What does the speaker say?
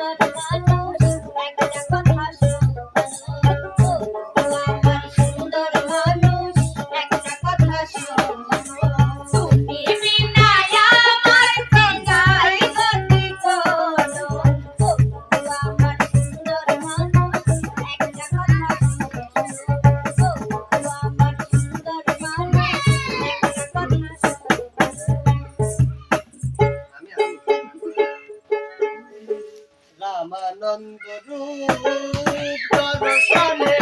करवाता দর্শনে